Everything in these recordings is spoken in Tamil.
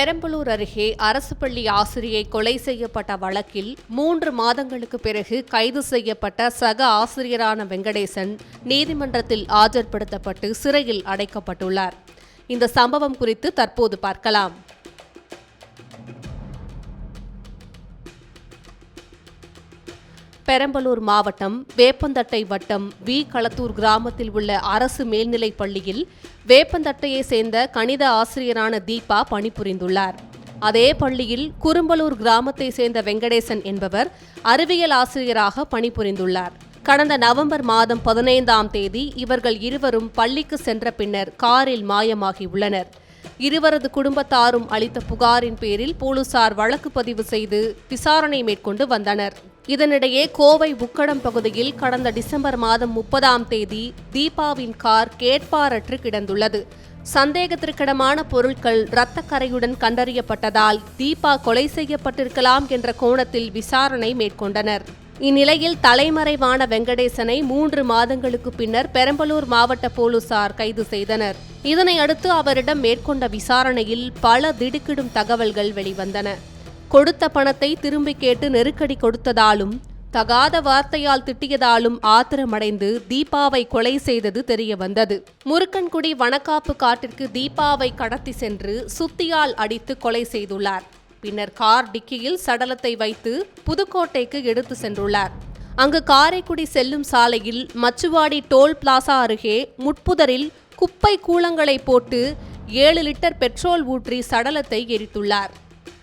பெரம்பலூர் அருகே அரசு பள்ளி ஆசிரியை கொலை செய்யப்பட்ட வழக்கில் மூன்று மாதங்களுக்கு பிறகு கைது செய்யப்பட்ட சக ஆசிரியரான வெங்கடேசன் நீதிமன்றத்தில் ஆஜர்படுத்தப்பட்டு சிறையில் அடைக்கப்பட்டுள்ளார். இந்த சம்பவம் குறித்து தற்போது பார்க்கலாம். பெரம்பலூர் மாவட்டம் வேப்பந்தட்டை வட்டம் வி. களத்தூர் கிராமத்தில் உள்ள அரசு மேல்நிலைப் பள்ளியில் வேப்பந்தட்டையை சேர்ந்த கணித ஆசிரியரான தீபா பணிபுரிந்துள்ளார். அதே பள்ளியில் குறும்பலூர் கிராமத்தை சேர்ந்த வெங்கடேசன் என்பவர் அறிவியல் ஆசிரியராக பணிபுரிந்துள்ளார். கடந்த நவம்பர் மாதம் பதினைந்தாம் தேதி இவர்கள் இருவரும் பள்ளிக்கு சென்ற பின்னர் காரில் மாயமாகியுள்ளனர் இருவரது குடும்பத்தாரும் அளித்த புகாரின் பேரில் போலீசார் வழக்கு பதிவு செய்து விசாரணை மேற்கொண்டு வந்தனர். இதனிடையே கோவை உக்கடம் பகுதியில் கடந்த டிசம்பர் மாதம் முப்பதாம் தேதி தீபாவின் கார் கேட்பாரற்று கிடந்துள்ளது. சந்தேகத்திற்கிடமான பொருட்கள் இரத்தக்கரையுடன் கண்டறியப்பட்டதால் தீபா கொலை செய்யப்பட்டிருக்கலாம் என்ற கோணத்தில் விசாரணை மேற்கொண்டனர். இந்நிலையில் தலைமறைவான வெங்கடேசனை மூன்று மாதங்களுக்கு பின்னர் பெரம்பலூர் மாவட்ட போலீசார் கைது செய்தனர். இதனையடுத்து அவரிடம் மேற்கொண்ட விசாரணையில் பல திடுக்கிடும் தகவல்கள் வெளிவந்தன. கொடுத்த பணத்தை திரும்பி கேட்டு நெருக்கடி கொடுத்ததாலும் தகாத வார்த்தையால் திட்டியதாலும் ஆத்திரமடைந்து தீபாவை கொலை செய்தது தெரிய வந்தது முருக்கன்குடி வனக்காப்பு காட்டிற்கு தீபாவை கடத்தி சென்று சுத்தியால் அடித்து கொலை செய்துள்ளார். பின்னர் கார் டிக்கியில் சடலத்தை வைத்து புதுக்கோட்டைக்கு எடுத்து சென்றுள்ளார். அங்கு காரைக்குடி செல்லும் சாலையில் மச்சுவாடி டோல் பிளாசா அருகே முட்புதரில் குப்பை கூலங்களை போட்டு ஏழு லிட்டர் பெட்ரோல் ஊற்றி சடலத்தை எரித்துள்ளார்.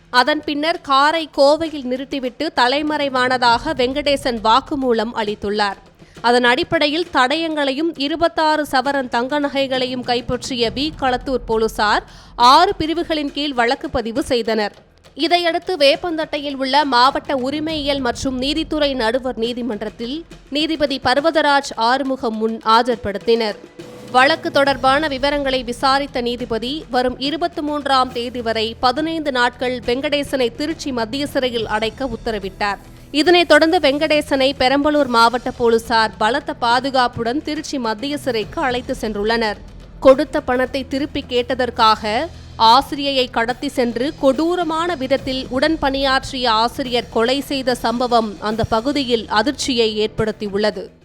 அதன் பின்னர் காரை கோவையில் நிறுத்திவிட்டு தலைமறைவானதாக வெங்கடேசன் வாக்குமூலம் அளித்துள்ளார். அதன் அடிப்படையில் தடயங்களையும் இருபத்தாறு சவரன் தங்க நகைகளையும் கைப்பற்றிய வி. களத்தூர் போலீசார் ஆறு பிரிவுகளின் கீழ் வழக்கு பதிவு செய்தனர். இதையடுத்து வேப்பந்தட்டையில் உள்ள மாவட்ட உரிமையியல் மற்றும் நீதித்துறை நடுவர் நீதிமன்றத்தில் நீதிபதி பர்வதராஜ் ஆறுமுகம் முன் ஆஜர்படுத்தினர். வழக்கு தொடர்பான விவரங்களை விசாரித்த நீதிபதி வரும் இருபத்தி மூன்றாம் தேதி வரை பதினைந்து நாட்கள் வெங்கடேசனை திருச்சி மத்திய சிறையில் அடைக்க உத்தரவிட்டார். இதனைத் தொடர்ந்து வெங்கடேசனை பெரம்பலூர் மாவட்ட போலீசார் பலத்த பாதுகாப்புடன் திருச்சி மத்திய சிறைக்கு அழைத்து சென்றுள்ளனர். கொடுத்த பணத்தை திருப்பி கேட்டதற்காக ஆசிரியையை கடத்தி சென்று கொடூரமான விதத்தில் உடன் பணியாற்றிய ஆசிரியர் கொலை செய்த சம்பவம் அந்த பகுதியில் அதிர்ச்சியை ஏற்படுத்தியுள்ளது.